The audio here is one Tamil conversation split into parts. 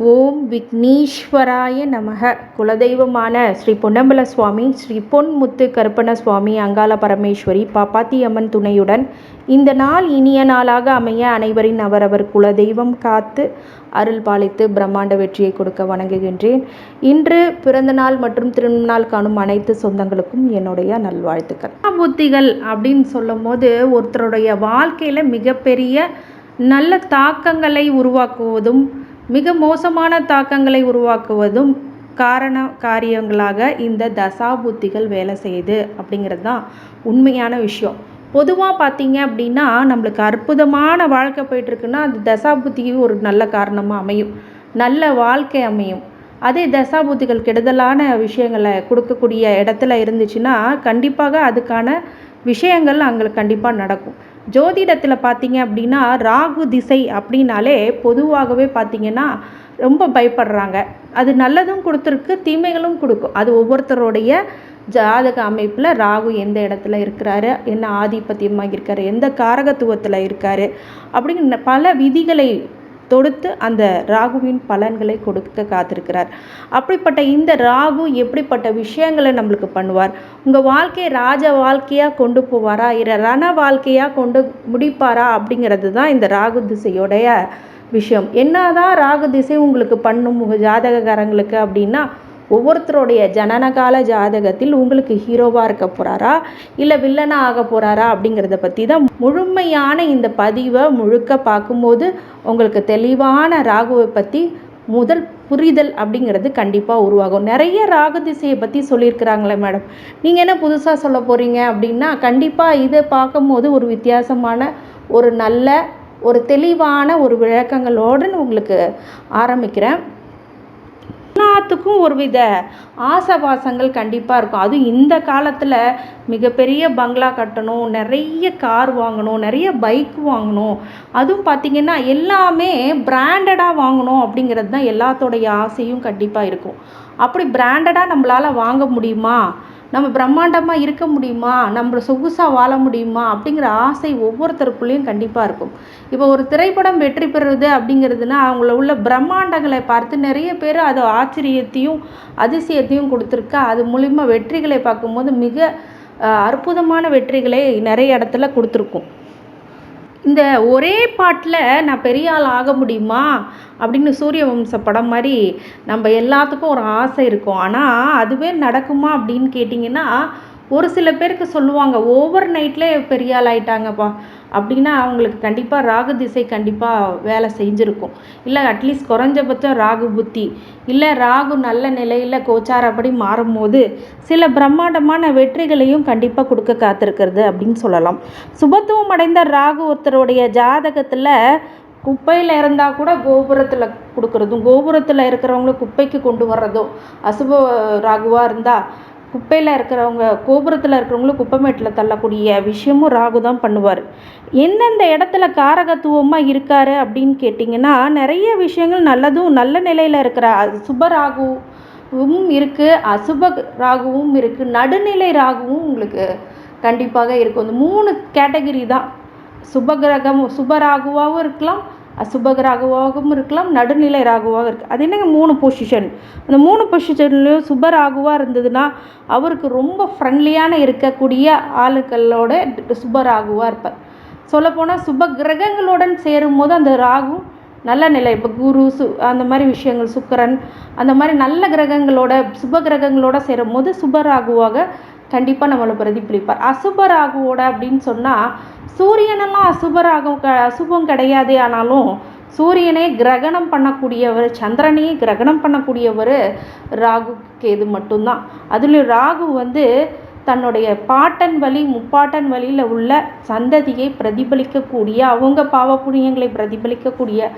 ஓம் விக்னேஸ்வராய நமக. குலதெய்வமான ஸ்ரீ பொன்னம்பல சுவாமி ஸ்ரீ பொன்முத்து கருப்பண சுவாமி அங்காள பரமேஸ்வரி பாப்பாத்தி அம்மன் துணையுடன் இந்த நாள் இனிய நாளாக அமைய அனைவரின் அவரவர் குலதெய்வம் காத்து அருள் பாலித்து பிரம்மாண்ட வெற்றியை கொடுக்க வணங்குகின்றேன். இன்று பிறந்த நாள் மற்றும் திருநாள் காணும் அனைத்து சொந்தங்களுக்கும் என்னுடைய நல்வாழ்த்துக்கள். புத்திகள் அப்படின்னு சொல்லும் போது ஒருத்தருடைய வாழ்க்கையில் மிகப்பெரிய நல்ல தாக்கங்களை உருவாக்குவதும் மிக மோசமான தாக்கங்களை உருவாக்குவதும் காரண காரியங்களாக இந்த தசாபுத்திகள் வேலை செய்யுது அப்படிங்கிறது தான் உண்மையான விஷயம். பொதுவாக பார்த்தீங்க அப்படின்னா நம்மளுக்கு அற்புதமான வாழ்க்கை போயிட்டுருக்குன்னா அந்த தசாபுத்திக்கு ஒரு நல்ல காரணமாக அமையும். நல்ல வாழ்க்கை அமையும். அதே தசாபுத்திகள் கெடுதலான விஷயங்களை கொடுக்கக்கூடிய இடத்துல இருந்துச்சுன்னா கண்டிப்பாக அதுக்கான விஷயங்கள் அங்கே கண்டிப்பாக நடக்கும். ஜோதிடத்தில் பார்த்தீங்க அப்படின்னா ராகு திசை அப்படின்னாலே பொதுவாகவே பார்த்தீங்கன்னா ரொம்ப பயப்படுறாங்க. அது நல்லதும் கொடுத்துருக்கு தீமைகளும் கொடுக்கும். அது ஒவ்வொருத்தருடைய ஜாதக அமைப்பில் ராகு எந்த இடத்துல இருக்கிறாரு என்ன ஆதிபத்தியமாக இருக்கார் எந்த காரகத்துவத்தில் இருக்கார் அப்படின்னு பல விதிகளை தொடுத்து அந்த ராகுவின் பலன்களை கொடுக்க காத்திருக்கிறார். அப்படிப்பட்ட இந்த ராகு எப்படிப்பட்ட விஷயங்களை நம்மளுக்கு பண்ணுவார்? உங்கள் வாழ்க்கையை ராஜ வாழ்க்கையாக கொண்டு போவாரா? இல்லை ரண வாழ்க்கையாக கொண்டு முடிப்பாரா? அப்படிங்கிறது தான் இந்த ராகு திசையோடைய விஷயம். என்னதான் ராகு திசை உங்களுக்கு பண்ணும் உங்கள் ஜாதகக்காரங்களுக்கு அப்படின்னா ஒவ்வொருத்தருடைய ஜனனகால ஜாதகத்தில் உங்களுக்கு ஹீரோவாக இருக்க போகிறாரா இல்லை வில்லனாக ஆக போகிறாரா அப்படிங்கிறத பற்றி தான் முழுமையான இந்த பதிவை முழுக்க பார்க்கும்போது உங்களுக்கு தெளிவான ராகுவை பற்றி முதல் புரிதல் அப்படிங்கிறது கண்டிப்பாக உருவாகும். நிறைய ராகு திசையை பற்றி சொல்லியிருக்கிறாங்களே மேடம். நீங்கள் என்ன புதுசாக சொல்ல போகிறீங்க அப்படின்னா கண்டிப்பாக இதை பார்க்கும்போது ஒரு வித்தியாசமான ஒரு நல்ல ஒரு தெளிவான ஒரு விளக்கங்களோடு உங்களுக்கு ஆரம்பிக்கிறேன். எல்லாத்துக்கும் ஒரு வித ஆசபாசங்கள் கண்டிப்பாக இருக்கும். அதுவும் இந்த காலத்தில் மிகப்பெரிய பங்களா கட்டணும் நிறைய கார் வாங்கணும் நிறைய பைக் வாங்கணும். அதுவும் பார்த்திங்கன்னா எல்லாமே பிராண்டடாக வாங்கணும் அப்படிங்கிறது தான் எல்லாத்தோடைய ஆசையும் கண்டிப்பாக இருக்கும். அப்படி பிராண்டடாக நம்மளால் வாங்க முடியுமா? நம்ம பிரம்மாண்டமாக இருக்க முடியுமா? நம்ம சொகுசாக வாழ முடியுமா? அப்படிங்கிற ஆசை ஒவ்வொருத்தருக்குள்ளேயும் கண்டிப்பாக இருக்கும். இப்போ ஒரு திரைப்படம் வெற்றி பெறுறது அப்படிங்கிறதுனா அவங்கள உள்ள பிரம்மாண்டங்களை பார்த்து நிறைய பேர் அது ஆச்சரியத்தையும் அதிசயத்தையும் கொடுத்துருக்கா. அது மூலிமா வெற்றிகளை பார்க்கும்போது மிக அற்புதமான வெற்றிகளை நிறைய இடத்துல கொடுத்துருக்கும். இந்த ஒரே பாட்டில் நான் பெரிய ஆள் ஆக முடியுமா? அப்படின்னு சூரிய வம்ச படம் மாதிரி நம்ம எல்லாத்துக்கும் ஒரு ஆசை இருக்கும். ஆனால் அதுவே நடக்குமா அப்படின்னு கேட்டிங்கன்னா ஒரு சில பேருக்கு சொல்லுவாங்க ஓவர் நைட்லேயே பெரிய ஆள் ஆயிட்டாங்கப்பா. அப்படின்னா அவங்களுக்கு கண்டிப்பாக ராகு திசை கண்டிப்பாக வேலை செஞ்சுருக்கும். இல்லை அட்லீஸ்ட் குறைஞ்சபட்சம் ராகு புத்தி. இல்லை ராகு நல்ல நிலையில் கோச்சாரப்படி மாறும்போது சில பிரம்மாண்டமான வெற்றிகளையும் கண்டிப்பாக கொடுக்க காத்திருக்கிறது அப்படின்னு சொல்லலாம். சுபத்துவம் அடைந்த ராகு ஒருத்தருடைய ஜாதகத்தில் குப்பையில் இருந்தால் கூட கோபுரத்தில் கொடுக்குறதும் கோபுரத்தில் இருக்கிறவங்கள குப்பைக்கு கொண்டு வர்றதும் அசுப ராகுவாக இருந்தால் குப்பையில் இருக்கிறவங்க கோபுரத்தில் இருக்கிறவங்களும் குப்பைமேட்டில் தள்ளக்கூடிய விஷயமும் ராகு தான் பண்ணுவார். எந்தெந்த இடத்துல காரகத்துவமாக இருக்கார் அப்படின்னு கேட்டிங்கன்னா நிறைய விஷயங்கள் நல்லதும் நல்ல நிலையில் இருக்கிற சுப ராகுவும் இருக்குது அசுப ராகுவும் இருக்குது நடுநிலை ராகுவும் உங்களுக்கு கண்டிப்பாக இருக்கும். இந்த மூணு கேட்டகிரி தான். சுபகிரகம் சுப ராகுவாகவும் இருக்கலாம் அசுபக ராகுவாகவும் இருக்கலாம் நடுநிலை ராகுவாக இருக்குது அது என்னங்க மூணு பொசிஷன் அந்த மூணு பொசிஷன்லேயும் சுப ராகுவாக இருந்ததுன்னா அவருக்கு ரொம்ப ஃப்ரெண்ட்லியான இருக்கக்கூடிய ஆளுக்களோட சுப ராகுவாக இருப்பார். சொல்லப்போனால் சுப கிரகங்களுடன் சேரும்போது அந்த ராகு நல்ல நிலை. இப்போ குரு சு அந்த மாதிரி விஷயங்கள் சுக்கரன் அந்த மாதிரி நல்ல கிரகங்களோட சுப கிரகங்களோட சேரும் போது சுப ராகுவாக கண்டிப்பாக நம்மளை பிரதிபலிப்பார். அசுப ராகுவோட அப்படின்னு சொன்னால் சூரியனெல்லாம் அசுபராகும் க அசுபம் கிடையாது ஆனாலும் சூரியனே கிரகணம் பண்ணக்கூடியவர் சந்திரனையே கிரகணம் பண்ணக்கூடியவர் ராகு கேது மட்டும்தான். அதுலேயும் ராகு வந்து தன்னுடைய பாட்டன் வழி முப்பாட்டன் வழியில் உள்ள சந்ததியை பிரதிபலிக்கக்கூடிய அவங்க பாவ புண்ணியங்களை பிரதிபலிக்கக்கூடிய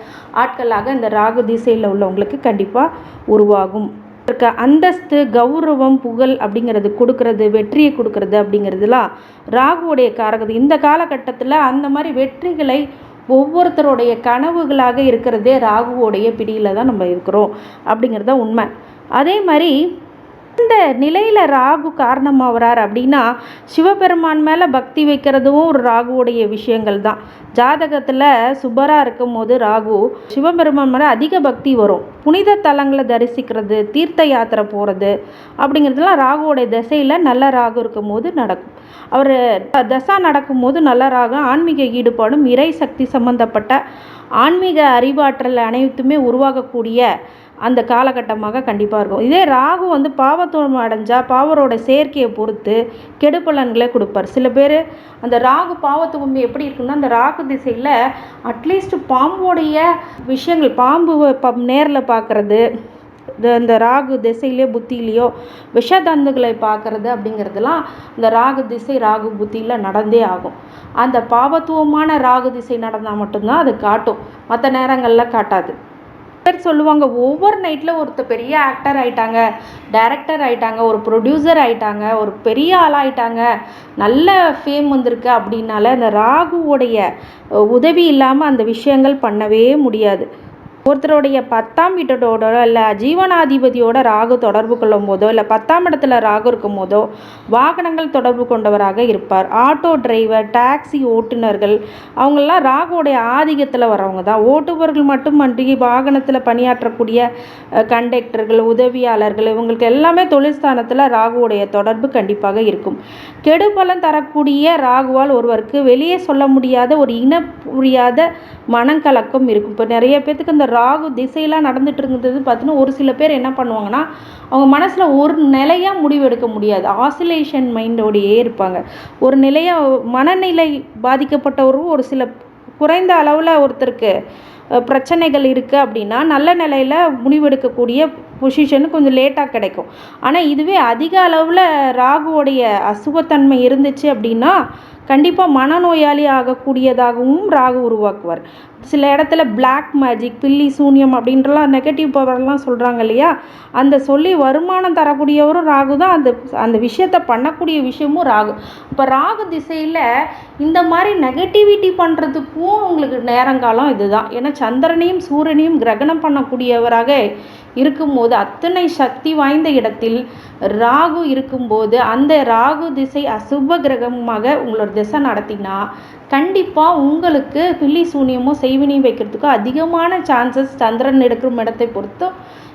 ஆட்களாக இந்த ராகு திசையில் உள்ளவங்களுக்கு கண்டிப்பாக உருவாகும். இருக்க அந்தஸ்து கௌரவம் புகழ் அப்படிங்கிறது கொடுக்கறது வெற்றியை கொடுக்கறது அப்படிங்கிறதுலாம் ராகுவுடைய காரகது. இந்த காலகட்டத்தில் அந்த மாதிரி வெற்றிகளை ஒவ்வொருத்தருடைய கனவுகளாக இருக்கிறதே ராகுவோடைய பிடியில் தான் நம்ம இருக்கிறோம் அப்படிங்கிறது தான் உண்மை. அதே மாதிரி இந்த நிலையில் ராகு காரணமாகிறார் அப்படின்னா சிவபெருமான் மேலே பக்தி வைக்கிறதும் ஒரு ராகுவுடைய விஷயங்கள் தான். ஜாதகத்தில் சுபராக இருக்கும் போது ராகு சிவபெருமான் மேலே அதிக பக்தி வரும். புனித தலங்களை தரிசிக்கிறது தீர்த்த யாத்திரை போகிறது அப்படிங்கிறதுலாம் ராகுவோடைய திசையில் நல்ல ராகு இருக்கும் போது நடக்கும். அவர் தசா நடக்கும்போது நல்ல ராகு ஆன்மீக ஈடுபாடும் இறை சக்தி சம்பந்தப்பட்ட ஆன்மீக அறிவாற்றல் அனைத்துமே உருவாகக்கூடிய அந்த காலகட்டமாக கண்டிப்பாக இருக்கும். இதே ராகு வந்து பாவத்துவம் அடைஞ்சால் பாவரோட சேர்க்கையை பொறுத்து கெடுபலன்களை கொடுப்பார். சில பேர் அந்த ராகு பாவத்துவம் எப்படி இருக்குன்னா அந்த ராகு திசையில் அட்லீஸ்ட் பாம்போடைய விஷயங்கள் பாம்பு ப நேரில் பார்க்குறது இந்த இந்த ராகு திசையிலேயோ புத்தியிலையோ விஷதந்துகளை பார்க்குறது அப்படிங்கிறதுலாம் இந்த ராகு திசை ராகு புத்தியில் நடந்தே ஆகும். அந்த பாவத்துவமான ராகு திசை நடந்தால் மட்டும்தான் அது காட்டும். மற்ற நேரங்களில் காட்டாது. பேர் சொல்லுவாங்க. ஒவ்வொரு நைட்டில் ஒருத்தர் பெரிய ஆக்டர் ஆயிட்டாங்க. டைரக்டர் ஆயிட்டாங்க. ஒரு ப்ரொடியூசர் ஆயிட்டாங்க. ஒரு பெரிய ஆளாயிட்டாங்க நல்ல ஃபேம் வந்திருக்கு அப்படின்னால அந்த ராகுவோடைய உதவி இல்லாமல் அந்த விஷயங்கள் பண்ணவே முடியாது. ஒருத்தருடைய பத்தாம் வீட்டோட இல்லை ஜீவனாதிபதியோட ராகு தொடர்பு கொள்ளும் போதோ இல்லை பத்தாம் இடத்துல ராகு இருக்கும் போதோ வாகனங்கள் தொடர்பு கொண்டவராக இருப்பார். ஆட்டோ டிரைவர் டாக்ஸி ஓட்டுநர்கள் அவங்கெல்லாம் ராகுடைய ஆதிக்கத்தில் வரவங்க தான். ஓட்டுபவர்கள் மட்டுமன்றி வாகனத்தில் பணியாற்றக்கூடிய கண்டக்டர்கள் உதவியாளர்கள் இவங்களுக்கு எல்லாமே தொழில் ராகுவுடைய தொடர்பு கண்டிப்பாக இருக்கும். கெடுபலம் தரக்கூடிய ராகுவால் ஒருவருக்கு வெளியே சொல்ல முடியாத ஒரு இன புரியாத மனக்கலக்கம் இருக்கும். இப்போ நிறைய பேர்த்துக்கு இந்த ராகு திசையெல்லாம் நடந்துட்டு இருந்தது பார்த்தீங்கன்னா ஒரு சில பேர் என்ன பண்ணுவாங்கன்னா அவங்க மனசில் ஒரு நிலையாக முடிவு எடுக்க முடியாது ஆசிலேஷன் மைண்டோடையே இருப்பாங்க. ஒரு நிலையாக மனநிலை பாதிக்கப்பட்டவரும் ஒரு சில குறைந்த அளவில் ஒருத்தருக்கு பிரச்சனைகள் இருக்குது அப்படின்னா நல்ல நிலையில் முடிவெடுக்கக்கூடிய பொசிஷன் கொஞ்சம் லேட்டாக கிடைக்கும். ஆனால் இதுவே அதிக அளவில் ராகுவோடைய அசுவத்தன்மை இருந்துச்சு அப்படின்னா கண்டிப்பாக மனநோயாளி ஆகக்கூடியதாகவும் ராகு உருவாக்குவார். சில இடத்துல பிளாக் மேஜிக் பில்லி சூன்யம் அப்படின்றலாம் நெகட்டிவ் பவர்லாம் சொல்கிறாங்க இல்லையா? அந்த சொல்லி வருமானம் தரக்கூடியவரும் ராகு தான். அந்த அந்த விஷயத்தை பண்ணக்கூடிய விஷயமும் ராகு. இப்போ ராகு திசையில் இந்த மாதிரி நெகட்டிவிட்டி பண்ணுறதுக்கும் உங்களுக்கு நேரங்காலம் இதுதான். ஏன்னா சந்திரனையும் சூரியனையும் கிரகணம் பண்ணக்கூடியவராக இருக்கும்போது அத்தனை சக்தி வாய்ந்த இடத்தில் ராகு இருக்கும்போது அந்த ராகு திசை அசுப கிரகமாக உங்களோட திசை நடத்தினா கண்டிப்பாக உங்களுக்கு பில்லி சூனியமும் செய்வினையும் வைக்கிறதுக்கோ அதிகமான சான்சஸ் சந்திரன் எடுக்கும் இடத்தை பொறுத்து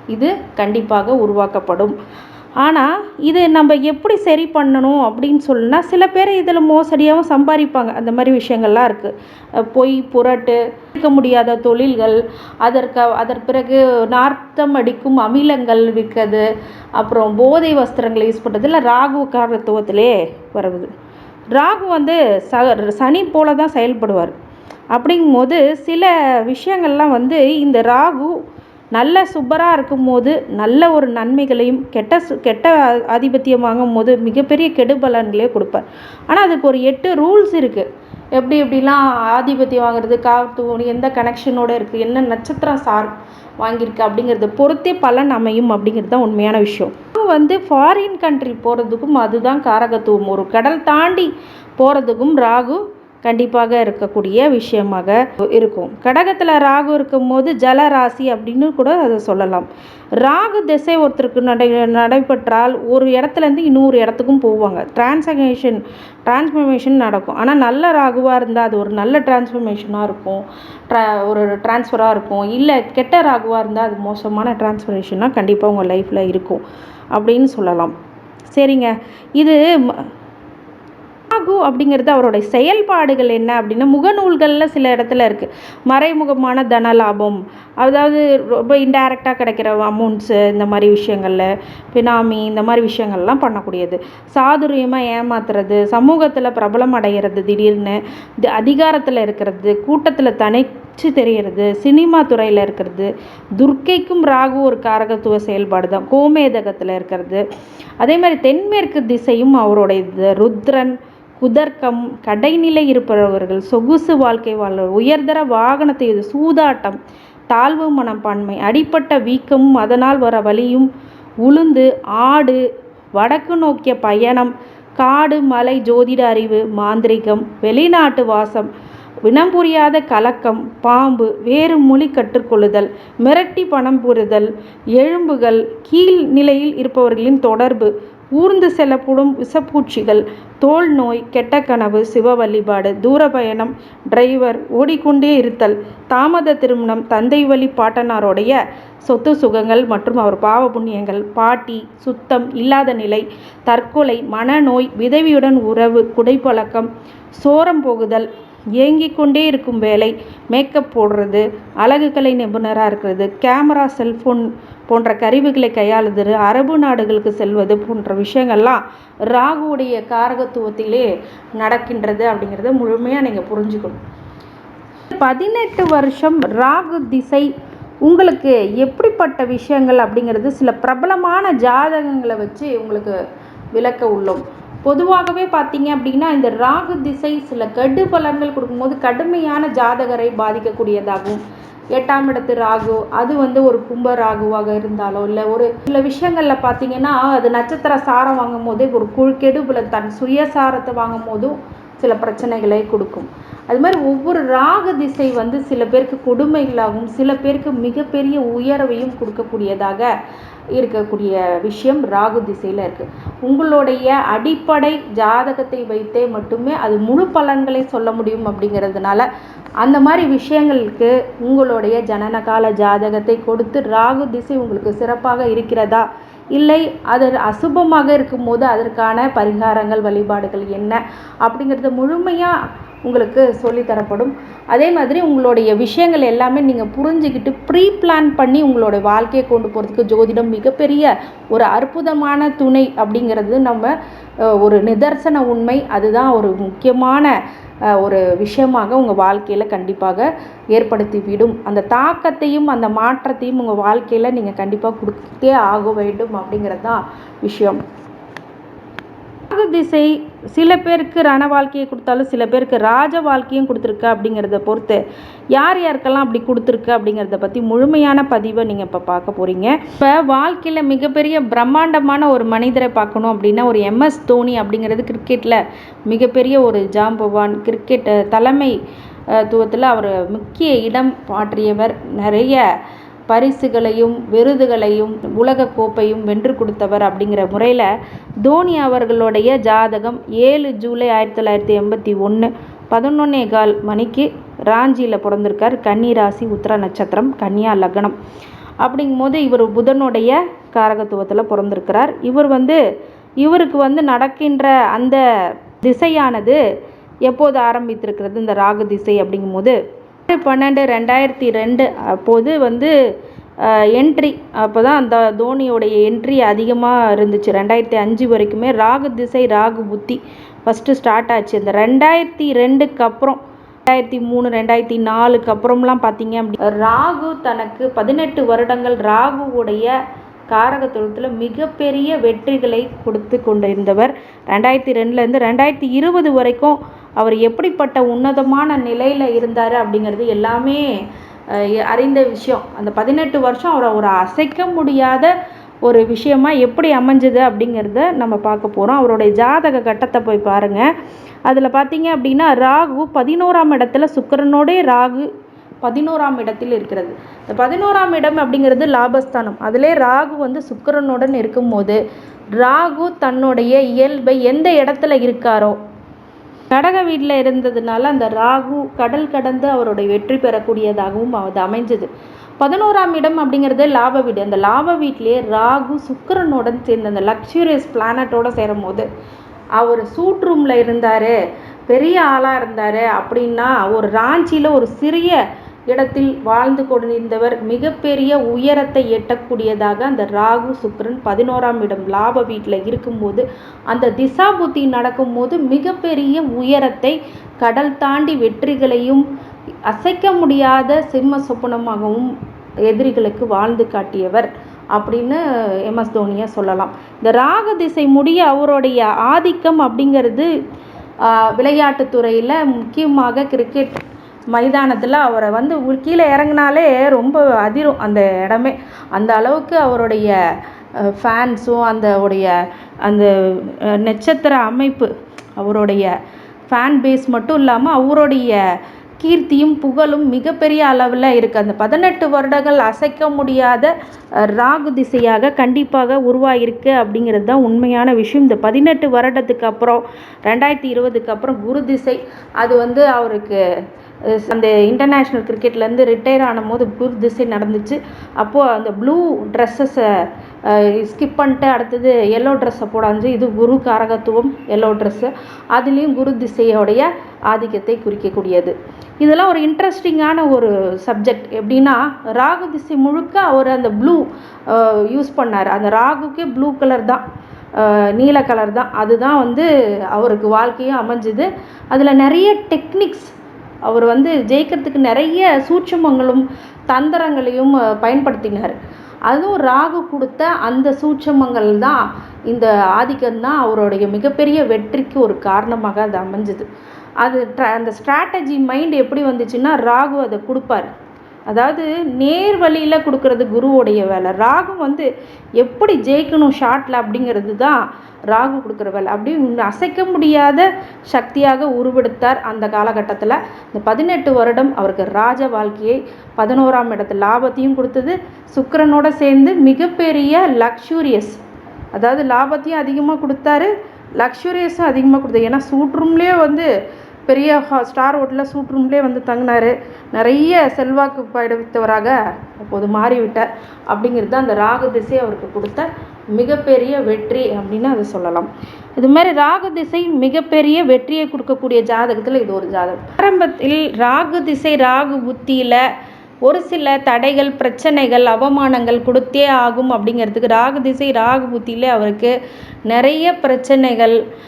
இது கண்டிப்பாக உருவாக்கப்படும். ஆனால் இது நம்ம எப்படி சரி பண்ணணும் அப்படின்னு சொல்லுனா சில பேர் இதில் மோசடியாகவும் சம்பாதிப்பாங்க. அந்த மாதிரி விஷயங்கள்லாம் இருக்குது பொய் புரட்டு இருக்க முடியாத தொழில்கள் அதற்கு அதற்கு பிறகு நார்த்தம் அடிக்கும் அமிலங்கள் விற்கிறது அப்புறம் போதை வஸ்திரங்களை யூஸ் பண்ணுறது இல்லை ராகு காரத்துவத்திலே வருவது. ராகு வந்து ச சனி போல தான் செயல்படுவார். அப்படிங்கும்போது சில விஷயங்கள்லாம் வந்து இந்த ராகு நல்ல சூப்பராக இருக்கும்போது நல்ல ஒரு நன்மைகளையும் கெட்ட சு கெட்ட ஆதிபத்தியம் வாங்கும்போது மிகப்பெரிய கெடுபலன்களையே கொடுப்பார். ஆனால் அதுக்கு ஒரு எட்டு ரூல்ஸ் இருக்குது எப்படி எப்படிலாம் ஆதிபத்தியம் வாங்குறது காத்து எந்த கனெக்ஷனோடு இருக்குது என்ன நட்சத்திரம் சார் வாங்கியிருக்கு அப்படிங்கிறத பொறுத்தே பலன் அமையும் அப்படிங்கிறது தான் உண்மையான விஷயம். வந்து ஃபாரின் கண்ட்ரி போகிறதுக்கும் அதுதான் காரகத்துவம். ஒரு கடல் தாண்டி போகிறதுக்கும் ராகு கண்டிப்பாக இருக்கக்கூடிய விஷயமாக இருக்கும். கடகத்தில் ராகு இருக்கும்போது ஜலராசி அப்படின்னு கூட அதை சொல்லலாம். ராகு திசை ஒருத்தருக்கு நடை நடைபெற்றால் ஒரு இடத்துலேருந்து இன்னொரு இடத்துக்கும் போவாங்க. டிரான்ஸ்ஃபர்மேஷன் டிரான்ஸ்ஃபர்மேஷன் நடக்கும். ஆனால் நல்ல ராகுவாக இருந்தால் அது ஒரு நல்ல டிரான்ஸ்ஃபர்மேஷனாக இருக்கும். ட்ரா ஒரு டிரான்ஸ்ஃபராக இருக்கும். இல்லை கெட்ட ராகுவாக இருந்தால் அது மோசமான டிரான்ஸ்ஃபர்மேஷனாக கண்டிப்பாக உங்கள் லைஃப்பில் இருக்கும் அப்படின்னு சொல்லலாம். சரிங்க. இது ராகு அப்படிங்கிறது அவருடைய செயல்பாடுகள் என்ன அப்படின்னா முகநூல்களில் சில இடத்துல இருக்குது மறைமுகமான தன லாபம். அதாவது ரொம்ப இன்டைரக்டாக கிடைக்கிற அமௌண்ட்ஸு இந்த மாதிரி விஷயங்களில் பினாமி இந்த மாதிரி விஷயங்கள்லாம் பண்ணக்கூடியது. சாதுரியமாக ஏமாத்துறது சமூகத்தில் பிரபலம் அடைகிறது திடீர்னு அதிகாரத்தில் இருக்கிறது கூட்டத்தில் தனிச்சு தெரிகிறது சினிமா துறையில் இருக்கிறது துர்க்கைக்கும் ராகு ஒரு காரகத்துவ செயல்பாடு தான் கோமேதகத்தில் இருக்கிறது. அதே மாதிரி தென்மேற்கு திசையும் அவருடைய ருத்ரன் குதர்க்கம் கடைநிலை இருப்பவர்கள் சொகுசு வாழ்க்கை வாழ்வர் உயர்தர வாகனத்தை இது சூதாட்டம் தாழ்வு மனப்பான்மை அடிப்பட்ட வீக்கமும் அதனால் வர வலியும் உளுந்து ஆடு வடக்கு நோக்கிய பயணம் காடு மலை ஜோதிட அறிவு மாந்திரிகம் வெளிநாட்டு வாசம் வினம் புரியாத கலக்கம் பாம்பு வேறு மொழி கற்றுக்கொள்ளுதல் மிரட்டி பணம் புரிதல் எழும்புகள் கீழ் நிலையில் இருப்பவர்களின் தொடர்பு ஊர்ந்து செல்லப்படும் விஷப்பூச்சிகள் தோல் நோய் கெட்ட கனவு சிவ வழிபாடு தூர பயணம் டிரைவர் ஓடிக்கொண்டே இருத்தல் தாமத திருமணம் தந்தை வழி பாட்டனாருடைய சொத்து சுகங்கள் மற்றும் அவர் பாவ புண்ணியங்கள் பாட்டி சுத்தம் இல்லாத நிலை தற்கொலை மனநோய் விதவியுடன் உறவு குடைப்பழக்கம் சோரம் போகுதல் ஏங்கிக் கொண்டே இருக்கும் வேலை. மேக்கப் போடுறது அழகுக்கலை நிபுணராக இருக்கிறது கேமரா செல்ஃபோன் போன்ற கருவிகளை கையாளுதல் அரபு நாடுகளுக்கு செல்வது போன்ற விஷயங்கள்லாம் ராகுவுடைய காரகத்துவத்திலே நடக்கின்றது அப்படிங்கிறத முழுமையாக நீங்கள் புரிஞ்சுக்கணும். பதினெட்டு வருஷம் ராகு திசை உங்களுக்கு எப்படிப்பட்ட விஷயங்கள் அப்படிங்கிறது சில பிரபலமான ஜாதகங்களை வச்சு உங்களுக்கு விளக்க உள்ளோம். பொதுவாகவே பார்த்தீங்க அப்படின்னா இந்த ராகு திசை சில கெடு பலன்கள் கொடுக்கும்போது கடுமையான ஜாதகரை பாதிக்கக்கூடியதாகும். எட்டாம் இடத்து ராகு அது வந்து ஒரு கும்ப ராகுவாக இருந்தாலோ இல்லை ஒரு சில விஷயங்களில் பார்த்தீங்கன்னா அது நட்சத்திர சாரம் வாங்கும் போதே ஒரு குழு கெடுபல தன் சுயசாரத்தை வாங்கும் போதும் சில பிரச்சனைகளை கொடுக்கும். அது மாதிரி ஒவ்வொரு ராகு திசை வந்து சில பேருக்கு கொடுமைகளாகவும் சில பேருக்கு மிகப்பெரிய உயர்வையும் கொடுக்கக்கூடியதாக இருக்கக்கூடிய விஷயம் ராகு திசையில் இருக்குது உங்களுடைய அடிப்படை ஜாதகத்தை வைத்தே மட்டுமே அது முழு பலன்களை சொல்ல முடியும் அப்படிங்கிறதுனால அந்த மாதிரி விஷயங்களுக்கு உங்களுடைய ஜனனகால ஜாதகத்தை கொடுத்து ராகு திசை உங்களுக்கு சிறப்பாக இருக்கிறதா இல்லை அது அசுபமாக இருக்கும்போது அதற்கான பரிகாரங்கள் வழிபாடுகள் என்ன? அப்படிங்கிறத முழுமையாக உங்களுக்கு சொல்லித்தரப்படும் அதே மாதிரி உங்களுடைய விஷயங்கள் எல்லாமே நீங்கள் புரிஞ்சுக்கிட்டு ப்ரீ பிளான் பண்ணி உங்களோட வாழ்க்கையை கொண்டு போகிறதுக்கு ஜோதிடம் மிகப்பெரிய ஒரு அற்புதமான துணை அப்படிங்கிறது நம்ம ஒரு நிதர்சன உண்மை. அதுதான் ஒரு முக்கியமான ஒரு விஷயமாக உங்கள் வாழ்க்கையில் கண்டிப்பாக ஏற்படுத்திவிடும். அந்த தாக்கத்தையும் அந்த மாற்றத்தையும் உங்கள் வாழ்க்கையில் நீங்கள் கண்டிப்பாக கொடுத்தே ஆக வேண்டும் அப்படிங்கிறது தான் விஷயம். திசை சில பேருக்கு ரண வாழ்க்கையை கொடுத்தாலும் சில பேருக்கு ராஜ வாழ்க்கையும் கொடுத்துருக்கு அப்படிங்கிறத பொறுத்து யார் யாருக்கெல்லாம் அப்படி கொடுத்துருக்கு அப்படிங்கிறத பற்றி முழுமையான பதிவை நீங்கள் இப்போ பார்க்க போகிறீங்க இப்போ வாழ்க்கையில் மிகப்பெரிய பிரம்மாண்டமான ஒரு மனிதரை பார்க்கணும் அப்படின்னா ஒரு எம்எஸ் தோனி அப்படிங்கிறது கிரிக்கெட்டில் மிகப்பெரிய ஒரு ஜாம்பவான். கிரிக்கெட் தலைமை துவத்தில் அவர் முக்கிய இடம் பாற்றியவர். நிறைய பரிசுகளையும் விருதுகளையும் உலக கோப்பையும் வென்று கொடுத்தவர் அப்படிங்கிற முறையில் தோனி அவர்களுடைய ஜாதகம் ஏழு ஜூலை ஆயிரத்தி தொள்ளாயிரத்தி எண்பத்தி ஒன்று பதினொன்னே கால் மணிக்கு ராஞ்சியில் பிறந்திருக்கார். கன்னி ராசி நட்சத்திரம் கன்னியா லக்னம். அப்படிங்கும்போது இவர் புதனுடைய காரகத்துவத்தில் பிறந்திருக்கிறார். இவர் வந்து இவருக்கு வந்து நடக்கின்ற அந்த திசையானது எப்போது ஆரம்பித்திருக்கிறது? இந்த ராகு திசை அப்படிங்கும்போது பன்னெண்டு ரெண்டாயிரத்தி ரெண்டு அப்போது வந்து என்ட்ரி அப்போ தான் அந்த தோனியோடைய என்ட்ரி அதிகமாக இருந்துச்சு. ரெண்டாயிரத்தி அஞ்சு வரைக்குமே ராகு திசை ராகு புத்தி ஃபஸ்ட்டு ஸ்டார்ட் ஆச்சு. இந்த ரெண்டாயிரத்தி ரெண்டுக்கு அப்புறம் ரெண்டாயிரத்தி மூணு ரெண்டாயிரத்தி நாலுக்கு அப்புறம்லாம் பார்த்தீங்க அப்படி ராகு தனக்கு பதினெட்டு வருடங்கள் ராகுவுடைய காரகத்துவத்தில் மிகப்பெரிய வெற்றிகளை கொடுத்து கொண்டிருந்தவர். ரெண்டாயிரத்தி ரெண்டுலேருந்து ரெண்டாயிரத்தி இருபது வரைக்கும் அவர் எப்படிப்பட்ட உன்னதமான நிலையில் இருந்தார் அப்படிங்கிறது எல்லாமே அறிந்த விஷயம். அந்த பதினெட்டு வருஷம் அவரை ஒரு அசைக்க முடியாத ஒரு விஷயமா எப்படி அமைஞ்சது அப்படிங்கிறத நம்ம பார்க்க போகிறோம் அவருடைய ஜாதக கட்டத்தை போய் பாருங்கள் அதில் பார்த்தீங்க அப்படின்னா ராகு பதினோராம் இடத்துல சுக்கரனோடே ராகு பதினோராம் இடத்தில் இருக்கிறது. இந்த பதினோராம் இடம் அப்படிங்கிறது லாபஸ்தானம். அதிலே ராகு வந்து சுக்கரனுடன் இருக்கும்போது ராகு தன்னுடைய இயல்பை எந்த இடத்துல இருக்காரோ கடக வீட்டில் இருந்ததுனால அந்த ராகு கடல் கடந்து அவருடைய வெற்றி பெறக்கூடியதாகவும் அது அமைஞ்சது. பதினோராம் இடம் அப்படிங்கிறது லாப வீடு. அந்த லாப வீட்டிலேயே ராகு சுக்கரனுடன் சேர்ந்து அந்த லக்ஸூரியஸ் பிளானட்டோடு சேரும் போது அவர் சூட் ரூமில் இருந்தார் பெரிய ஆளாக இருந்தார் அப்படின்னா ஒரு ராஞ்சியில் ஒரு சிறிய இடத்தில் வாழ்ந்து கொண்டிருந்தவர் மிகப்பெரிய உயரத்தை எட்டக்கூடியதாக அந்த ராகு சுக்கரன் பதினோராம் இடம் லாப வீட்டில் இருக்கும்போது அந்த திசா புத்தி நடக்கும்போது மிகப்பெரிய உயரத்தை கடல் தாண்டி வெற்றிகளையும் அசைக்க முடியாத சிம்ம சொப்பனமாகவும் எதிரிகளுக்கு வாழ்ந்து காட்டியவர் அப்படின்னு எம்எஸ் தோனியை சொல்லலாம். இந்த ராக திசை முடிய அவருடைய ஆதிக்கம் அப்படிங்கிறது விளையாட்டுத்துறையில் முக்கியமாக கிரிக்கெட் மைதானத்தில் அவரை வந்து கீழே இறங்குனாலே ரொம்ப அதிரும் அந்த இடமே. அந்த அளவுக்கு அவருடைய ஃபேன்ஸும் அந்த உடைய அந்த நட்சத்திர அமைப்பு அவருடைய ஃபேன் பேஸ் மட்டும் இல்லாமல் அவருடைய கீர்த்தியும் புகழும் மிகப்பெரிய அளவில் இருக்குது அந்த பதினெட்டு வருடங்கள் அசைக்க முடியாத ராகு திசையாக கண்டிப்பாக உருவாகிருக்கு அப்படிங்கிறது தான் உண்மையான விஷயம். இந்த பதினெட்டு வருடத்துக்கு அப்புறம் ரெண்டாயிரத்தி இருபதுக்கு அப்புறம் குரு திசை அது வந்து அவருக்கு அந்த இன்டர்நேஷ்னல் கிரிக்கெட்லேருந்து ரிட்டையர் ஆனும்போது குரு திசை நடந்துச்சு. அப்போது அந்த ப்ளூ ட்ரெஸ்ஸஸை ஸ்கிப் பண்ணிட்டு அடுத்தது எல்லோ ட்ரெஸ்ஸை போடாஞ்சு இது குரு காரகத்துவம் எல்லோ ட்ரெஸ்ஸு அதுலேயும் குரு திசையோடைய ஆதிக்கத்தை குறிக்கக்கூடியது. இதெல்லாம் ஒரு இன்ட்ரெஸ்டிங்கான ஒரு சப்ஜெக்ட் எப்படின்னா ராகு திசை முழுக்க அவர் அந்த ப்ளூ யூஸ் பண்ணார். அந்த ராகுக்கே ப்ளூ கலர் தான். நீல கலர் தான். அதுதான் வந்து அவருக்கு வாழ்க்கையும் அமைஞ்சுது. அதில் நிறைய டெக்னிக்ஸ் அவர் வந்து ஜெயிக்கிறதுக்கு நிறைய சூட்சமங்களும் தந்திரங்களையும் பயன்படுத்தினார். அதுவும் ராகு கொடுத்த அந்த சூட்சமங்கள் தான் இந்த ஆதிக்கம் தான் அவருடைய மிகப்பெரிய வெற்றிக்கு ஒரு காரணமாக அது அமைஞ்சுது. அது அந்த ஸ்ட்ராட்டஜி மைண்ட் எப்படி வந்துச்சுன்னா ராகு அதை கொடுப்பார். அதாவது நேர் வழியில் கொடுக்கறது குருவோடைய வேலை. ராகு வந்து எப்படி ஜெயிக்கணும் ஷாட்டில் அப்படிங்கிறது தான் ராகு கொடுக்குற வேலை. அப்படி அசைக்க முடியாத சக்தியாக உருவெடுத்தார் அந்த காலகட்டத்தில். இந்த பதினெட்டு வருடம் அவருக்கு ராஜ வாழ்க்கையை பதினோராம் இடத்து லாபத்தையும் கொடுத்தது. சுக்கரனோட சேர்ந்து மிகப்பெரிய லக்ஸூரியஸ் அதாவது லாபத்தையும் அதிகமாக கொடுத்தாரு. லக்ஸூரியஸும் அதிகமாக கொடுத்தாரு ஏன்னா சூட்ரூம்லேயே வந்து பெரிய ஹா- ஸ்டார் ஹோட்டலில் சூட் ரூம்லேயே வந்து தங்கினார். நிறைய செல்வாக்கு படைத்தவராக அப்போது மாறிவிட்டார். அப்படிங்கிறது தான் அந்த ராகு திசை அவருக்கு கொடுத்த மிகப்பெரிய வெற்றி அப்படின்னு அதை சொல்லலாம். இது மாதிரி ராகு திசை மிகப்பெரிய வெற்றியை கொடுக்கக்கூடிய ஜாதகத்தில் இது ஒரு ஜாதகம். ஆரம்பத்தில் ராகு திசை ராகு புத்தியில் ஒரு சில தடைகள் பிரச்சனைகள் அவமானங்கள் கொடுத்தே ஆகும் அப்படிங்கிறதுக்கு ராகு திசை ராகு புத்தியிலே அவருக்கு நிறைய பிரச்சனைகள்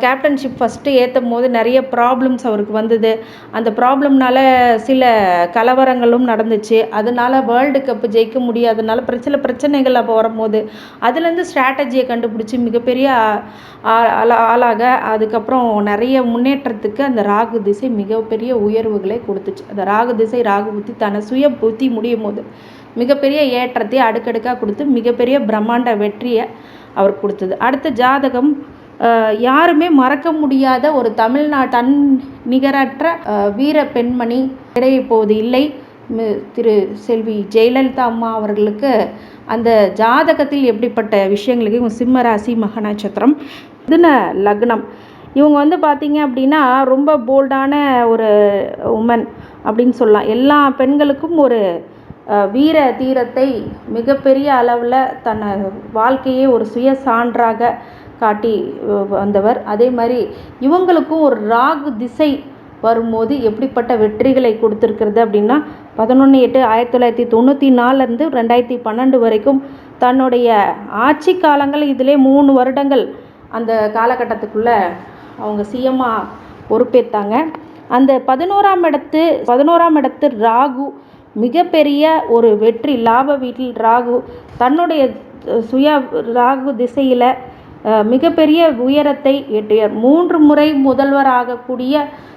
கேப்டன்ஷிப் ஃபஸ்ட்டு ஏற்றும் போது நிறைய ப்ராப்ளம்ஸ் அவருக்கு வந்தது. அந்த ப்ராப்ளம்னால சில கலவரங்களும் நடந்துச்சு. அதனால வேர்ல்டு கப் ஜெயிக்க முடியாதனால பிர- சில பிரச்சனைகள் அப்போ வரும்போது அதுலேருந்து ஸ்ட்ராட்டஜியை கண்டுபிடிச்சி மிகப்பெரிய ஆளாக அதுக்கப்புறம் நிறைய முன்னேற்றத்துக்கு அந்த ராகு திசை மிகப்பெரிய உயர்வுகளை கொடுத்துச்சு. அந்த ராகு திசை ராகு புத்தி தனசு சுய புத்தி முடியும் போது மிகப்பெரிய ஏற்றத்தை அடுக்கடுக்காக கொடுத்து மிகப்பெரிய பிரம்மாண்ட வெற்றியை அவர் கொடுத்தது. அடுத்த ஜாதகம் யாருமே மறக்க முடியாத ஒரு தமிழ்நாட்டு தன் நிகரற்ற வீர பெண்மணி கிடை இப்போது இல்லை. திரு செல்வி ஜெயலலிதா அம்மா அவர்களுக்கு அந்த ஜாதகத்தில் எப்படிப்பட்ட விஷயங்களுக்கு இவங்க சிம்ம ராசி மக நட்சத்திரம் இதுன லக்னம் இவங்க வந்து பார்த்தீங்க அப்படின்னா ரொம்ப போல்டான ஒரு உமன் அப்படின்னு சொல்லலாம். எல்லா பெண்களுக்கும் ஒரு வீர தீரத்தை மிகப்பெரிய அளவில் தன்னை வாழ்க்கையே ஒரு சுய சான்றாக காட்டி வந்தவர். அதே மாதிரி இவங்களுக்கும் ஒரு ராகு திசை வரும்போது எப்படிப்பட்ட வெற்றிகளை கொடுத்துருக்கிறது அப்படின்னா பதினொன்று எட்டு ஆயிரத்தி தொள்ளாயிரத்தி தொண்ணூற்றி நாலுலேருந்து ரெண்டாயிரத்தி பன்னெண்டு வரைக்கும் தன்னுடைய ஆட்சி காலங்கள் இதிலே மூணு வருடங்கள் அந்த காலகட்டத்துக்குள்ளே அவங்க சிஎம்மாக பொறுப்பேற்றாங்க அந்த பதினோராம் இடத்து பதினோராம் இடத்து ராகு மிகப்பெரிய ஒரு வெற்றி லாப வீட்டில் ராகு தன்னுடைய சுய ராகு திசையில் மிகப்பெரிய உயரத்தை எட்டியார் மூன்று முறை முதல்வராகக்கூடிய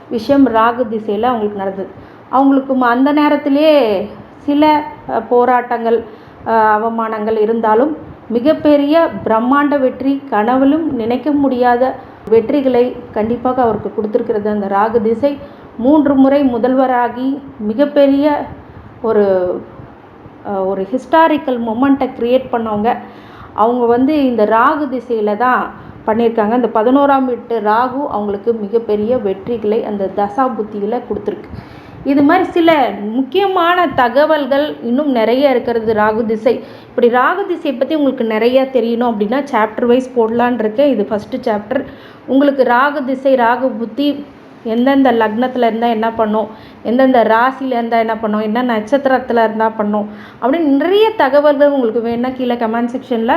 விஷயம் ராகு திசையில் அவங்களுக்கு நடந்தது. அவங்களுக்கு ம- அந்த நேரத்திலே சில போராட்டங்கள் அவமானங்கள் இருந்தாலும் மிகப்பெரிய பிரம்மாண்ட வெற்றி கனவிலும் நினைக்க முடியாத வெற்றிகளை கண்டிப்பாக அவருக்கு கொடுத்துருக்கிறது. அந்த ராகு திசை மூன்று முறை முதல்வராகி மிகப்பெரிய ஒரு ஒரு ஹிஸ்டாரிக்கல் மொமெண்ட்டை க்ரியேட் பண்ணவங்க. அவங்க வந்து இந்த ராகு திசையில் தான் பண்ணியிருக்காங்க. இந்த பதினோராம் வீட்டு ராகு அவங்களுக்கு மிகப்பெரிய வெற்றிகளை அந்த தசா புத்தியில் கொடுத்துருக்கு. இது மாதிரி சில முக்கியமான தகவல்கள் இன்னும் நிறைய இருக்கிறது ராகு திசை. இப்படி ராகு திசையை பற்றி உங்களுக்கு நிறையா தெரியணும் அப்படின்னா சாப்டர் வைஸ் போடலான் இருக்கேன். இது ஃபஸ்ட்டு சாப்டர் உங்களுக்கு ராகு திசை ராகு புத்தி எந்தெந்த லக்னத்தில் இருந்தால் என்ன பண்ணும்? எந்தெந்த ராசியில் இருந்தால் என்ன பண்ணும்? என்ன நட்சத்திரத்தில் இருந்தால் பண்ணும்? அப்படின்னு நிறைய தகவல்கள் உங்களுக்கு வேணும்னா கீழே கமெண்ட் செக்ஷனில்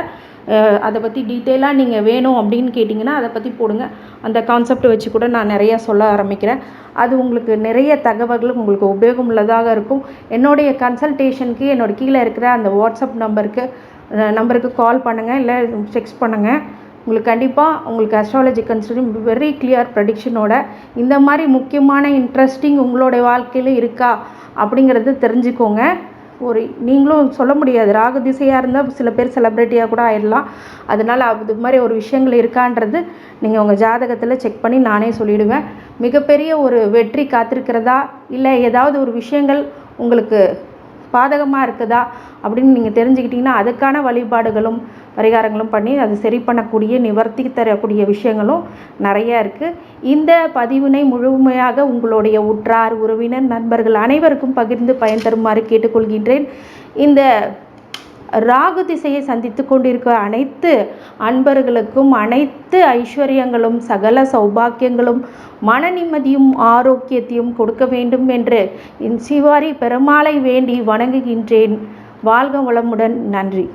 அதை பற்றி டீட்டெயிலாக நீங்கள் வேணும் அப்படின்னு கேட்டிங்கன்னா அதை பற்றி போடுங்க. அந்த கான்செப்ட் வச்சு கூட நான் நிறையா சொல்ல ஆரம்பிக்கிறேன். அது உங்களுக்கு நிறைய தகவல்கள் உங்களுக்கு உபயோகம் உள்ளதாக இருக்கும். என்னுடைய கன்சல்டேஷனுக்கு என்னோடய கீழே இருக்கிற அந்த வாட்ஸ்அப் நம்பருக்கு நம்பருக்கு கால் பண்ணுங்கள் இல்லை டெக்ஸ்ட் பண்ணுங்கள் உங்களுக்கு கண்டிப்பாக உங்களுக்கு அஸ்ட்ராலஜி கன்சிடரிங் வெரி கிளியர் ப்ரடிக்ஷனோட இந்த மாதிரி முக்கியமான இன்ட்ரெஸ்டிங் உங்களுடைய வாழ்க்கையில் இருக்கா அப்படிங்கிறது தெரிஞ்சுக்கோங்க. ஒரு நீங்களும் சொல்ல முடியாது. ராகு திசையாக இருந்தால் சில பேர் செலிப்ரிட்டியாக கூட ஆயிடலாம். அதனால் அது மாதிரி ஒரு விஷயங்கள் இருக்கான்றது நீங்கள் உங்கள் ஜாதகத்தில் செக் பண்ணி நானே சொல்லிவிடுவேன் மிகப்பெரிய ஒரு வெற்றி காத்திருக்கிறதா? இல்லை ஏதாவது ஒரு விஷயங்கள் உங்களுக்கு பாதகமாக இருக்குதா அப்படின்னு நீங்கள் தெரிஞ்சுக்கிட்டிங்கன்னா அதுக்கான வழிபாடுகளும் பரிகாரங்களும் பண்ணி அது சரி பண்ணக்கூடிய நிவர்த்தி தரக்கூடிய விஷயங்களும் நிறையா இருக்குது இந்த பதிவினை முழுமையாக உங்களுடைய உற்றார் உறவினர் நண்பர்கள் அனைவருக்கும் பகிர்ந்து பயன் தருமாறு கேட்டுக்கொள்கின்றேன். இந்த ராகு திசையை சந்தித்து கொண்டிருக்க அனைத்து அன்பர்களுக்கும் அனைத்து ஐஸ்வர்யங்களும் சகல சௌபாக்கியங்களும் மன நிம்மதியும் ஆரோக்கியத்தையும் கொடுக்க வேண்டும் என்று என் சிவாரி பெருமாளை வேண்டி வணங்குகின்றேன். வாழ்க வளமுடன். நன்றி.